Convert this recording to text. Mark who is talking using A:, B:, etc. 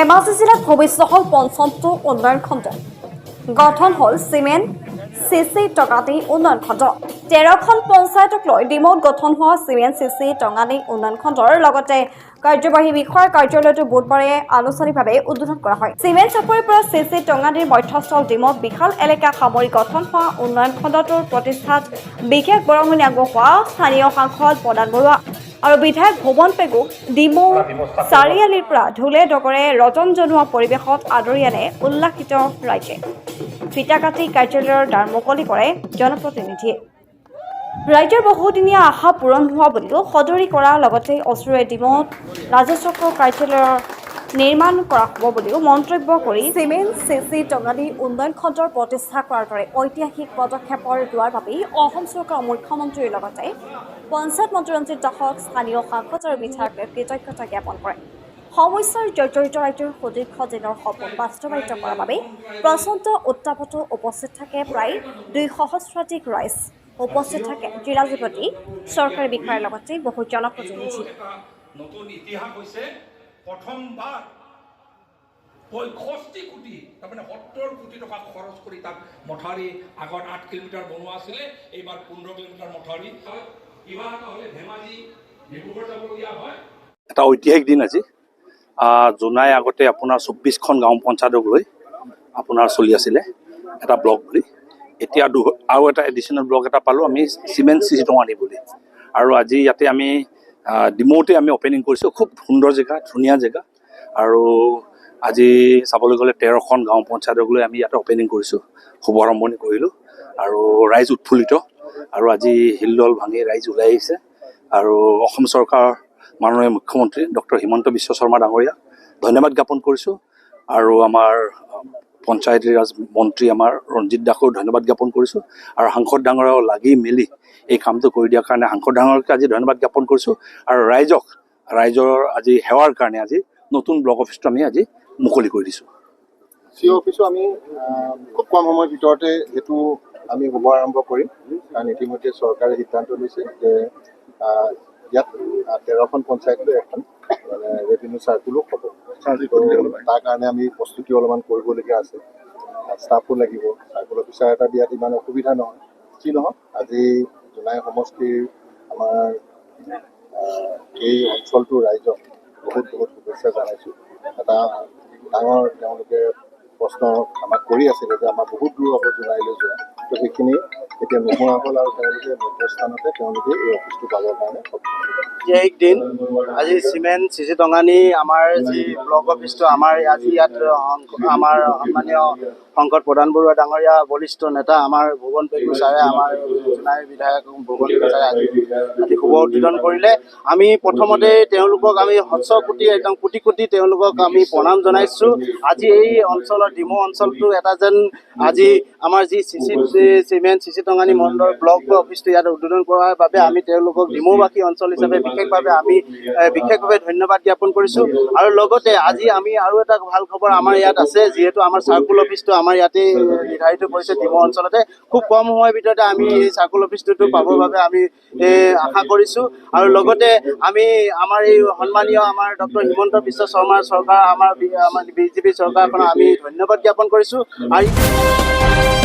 A: ধেমাজি জিলাত ভৱিষ্যত হ'ল পঞ্চমটো উন্নয়ন খণ্ড। গঠন হ'ল চিমেণ্ট চি চি টঙানী উন্নয়ন খণ্ড। তেৰখন পঞ্চায়তক লৈ ডিমৌত গঠন হোৱা চিমেণ্ট চি চি টঙানী উন্নয়ন খণ্ডৰ লগতে কাৰ্যবাহী বিষয়াৰ কাৰ্যালয়টো বুধবাৰে আনুষ্ঠানিকভাৱে উদ্বোধন কৰা হয়। চিমেণ্ট চাপৰিৰ পৰা চি চি টঙানীৰ মধ্যস্থল ডিমৌত বিশাল এলেকা সামৰি গঠন হোৱা উন্নয়ন খণ্ডটোৰ প্ৰতিষ্ঠাত বিশেষ বৰঙণি আগবঢ়োৱা স্থানীয় সাংসদ প্ৰদান বৰুৱা। আৰু বিধায়ক ভুৱন পেগুক ডিমৌ চাৰিআলিৰ পৰা ঢোলে ডগৰে ৰজন জনোৱা পৰিৱেশত আদৰি আনে উল্লাসিত ৰাইজে। ফিতা কাটি কাৰ্যালয়ৰ দ্বাৰ মুকলি কৰে জনপ্ৰতিনিধিয়ে। ৰাইজৰ বহুদিনীয়া আশা পূৰণ হোৱা বুলিও সদৰি কৰাৰ লগতে অচুৰে ডিমৌত ৰাজচক্ৰ কাৰ্যালয়ৰ নিৰ্মাণ কৰা হ'ব বুলিও মন্তব্য কৰি চিমেণ্ট চি চি টঙালী উন্নয়ন খণ্ডৰ প্ৰতিষ্ঠা কৰাৰ দৰে ঐতিহাসিক পদক্ষেপৰ লোৱাৰ বাবেই অসম চৰকাৰৰ মুখ্যমন্ত্ৰীৰ লগতে পঞ্চায়ত মন্ত্ৰী ৰঞ্জিত দাসক স্থানীয় সাংসদ আৰু বিধায়কে কৃতজ্ঞতা জ্ঞাপন কৰে। সমস্যাৰ জৰ্জৰিত ৰাজ্যৰ সুদীৰ্ঘ দিনৰ সপোন বাস্তৱায়িত কৰাৰ বাবে প্ৰচণ্ড উত্তাপতো উপস্থিত থাকে প্ৰায় দুই সহস্ৰাধিক ৰাইজ। উপস্থিত থাকে জিলাধিপতি চৰকাৰী বিষয়াৰ লগতে বহু জনপ্ৰতিনিধি।
B: নতুন ইতিহাস হৈছে প্ৰথমবাৰ পঁয়ষষ্ঠি কোটি তাৰমানে সত্তৰ কোটি টকা খৰচ কৰি তাত মথাউৰি আগত আঠ কিলোমিটাৰ বনোৱা আছিলে এইবাৰ পোন্ধৰ কিলোমিটাৰ মথাউৰি হয় কিবা এটা হ'লে ধেমাজি ডিব্ৰুগড় যাবলগীয়া হয়।
C: এটা ঐতিহাসিক দিন আজি। জোনাই আগতে আপোনাৰ চৌব্বিছখন গাঁও পঞ্চায়তক লৈ আপোনাৰ চলি আছিলে এটা ব্লক বুলি। দু আৰু এটা এডিশ্যনেল ব্লক এটা পালোঁ, আমি চিমেণ্ট চি টঙানি বুলি। আৰু আজি ইয়াতে আমি ডিমৌতে আমি অ'পেনিং কৰিছোঁ। খুব সুন্দৰ জেগা ধুনীয়া জেগা। আৰু আজি চাবলৈ গ'লে তেৰখন গাঁও পঞ্চায়তক লৈ আমি ইয়াতে অ'পেনিং কৰিছোঁ। শুভাৰম্ভণি কৰিলোঁ। আৰু ৰাইজ উৎফুল্লিত। আৰু আজি হিলদল ভাঙি ৰাইজ ওলাই আহিছে। আৰু অসম চৰকাৰৰ মাননীয় মুখ্যমন্ত্ৰী ডক্টৰ হিমন্ত বিশ্ব শৰ্মা ডাঙৰীয়া ধন্যবাদ জ্ঞাপন কৰিছোঁ। আৰু আমাৰ পঞ্চায়তী ৰাজ মন্ত্ৰী আমাৰ ৰঞ্জিত দাসো ধন্যবাদ জ্ঞাপন কৰিছোঁ। আৰু সাংসদ ডাঙৰীয়াও লাগি মেলি এই কামটো কৰি দিয়াৰ কাৰণে সাংসদ ডাঙৰকে আজি ধন্যবাদ জ্ঞাপন কৰিছোঁ। আৰু ৰাইজক, ৰাইজৰ আজি সেৱাৰ কাৰণে আজি নতুন ব্লক অফিচটো আমি আজি মুকলি কৰি দিছোঁ।
D: চি অফিচো আমি খুব কম সময়ৰ ভিতৰতে এইটো আমি শুভ আৰম্ভ কৰিম। কাৰণ ইতিমধ্যে চৰকাৰে সিদ্ধান্ত লৈছে যে ইয়াত তেৰখন পঞ্চায়ত লৈ এখন মানে ৰেভিনিউ চাৰ্কুলো হ'ব। তাৰ কাৰণে আমি প্ৰস্তুতি অলপমান কৰিবলগীয়া আছে। ষ্টাফো লাগিব। চাৰ্কুল অফিচাৰ এটা দিয়াত ইমান অসুবিধা নহয়। যি নহওক আজি জোনাই সমষ্টিৰ আমাৰ এই অঞ্চলটোৰ ৰাইজক বহুত বহুত শুভেচ্ছা জনাইছোঁ। এটা ডাঙৰ তেওঁলোকে প্ৰশ্ন আমাক কৰি আছিলে যে আমাৰ বহুত দূৰ হ'ব জোনাইলৈ যোৱা। তো সেইখিনি এতিয়া নোহোৱা হ'ল আৰু তেওঁলোকে মধ্যস্থানতে তেওঁলোকে এই অফিচটো পাবৰ কাৰণে সক্ষম হ'ল।
E: ঐতিহাসিক দিন আজি চিমেণ্ট চিচি টঙানী আমাৰ যি ব্লক অফিচটো আমাৰ আজি ইয়াত আমাৰ সন্মানীয় শংকৰ প্ৰধান বৰুৱা ডাঙৰীয়া বলিষ্ঠ নেতা আমাৰ ভুৱন পেগু ছাৰে আমাৰ জোনাই বিধায়ক ভুৱন পেগু ছাৰে আজি আজি শুভ উদ্বোধন কৰিলে আমি প্ৰথমতে তেওঁলোকক আমি শস্য কোটি একদম কোটি কোটি তেওঁলোকক আমি প্ৰণাম জনাইছোঁ আজি এই অঞ্চলৰ ডিমৌ অঞ্চলটো এটা যেন আজি আমাৰ যি চিচি চিমেণ্ট চিচি টঙানী মণ্ডল ব্লক অফিচটো ইয়াত উদ্বোধন কৰাৰ বাবে আমি তেওঁলোকক ডিমৌবাসী অঞ্চল হিচাপে বিশেষভাৱে আমি বিশেষভাৱে ধন্যবাদ জ্ঞাপন কৰিছোঁ। আৰু লগতে আজি আমি আৰু এটা ভালো খবৰ আমাৰ ইয়াত আছে যিহেতু আমাৰ চাৰ্কুল অফিচটো আমাৰ ইয়াতে নিৰ্ধাৰিত কৰিছে ডিমৌ অঞ্চলতে। খুব কম সময়ৰ ভিতৰতে আমি এই চাৰ্কুল অফিচটোতো পাবৰ বাবে আমি আশা কৰিছোঁ। আৰু লগতে আমি আমাৰ এই সন্মানীয় আমাৰ ডক্টৰ হিমন্ত বিশ্ব শৰ্মাৰ চৰকাৰ আমাৰ আমাৰ বিজেপি চৰকাৰখনক আমি ধন্যবাদ জ্ঞাপন কৰিছোঁ। আৰু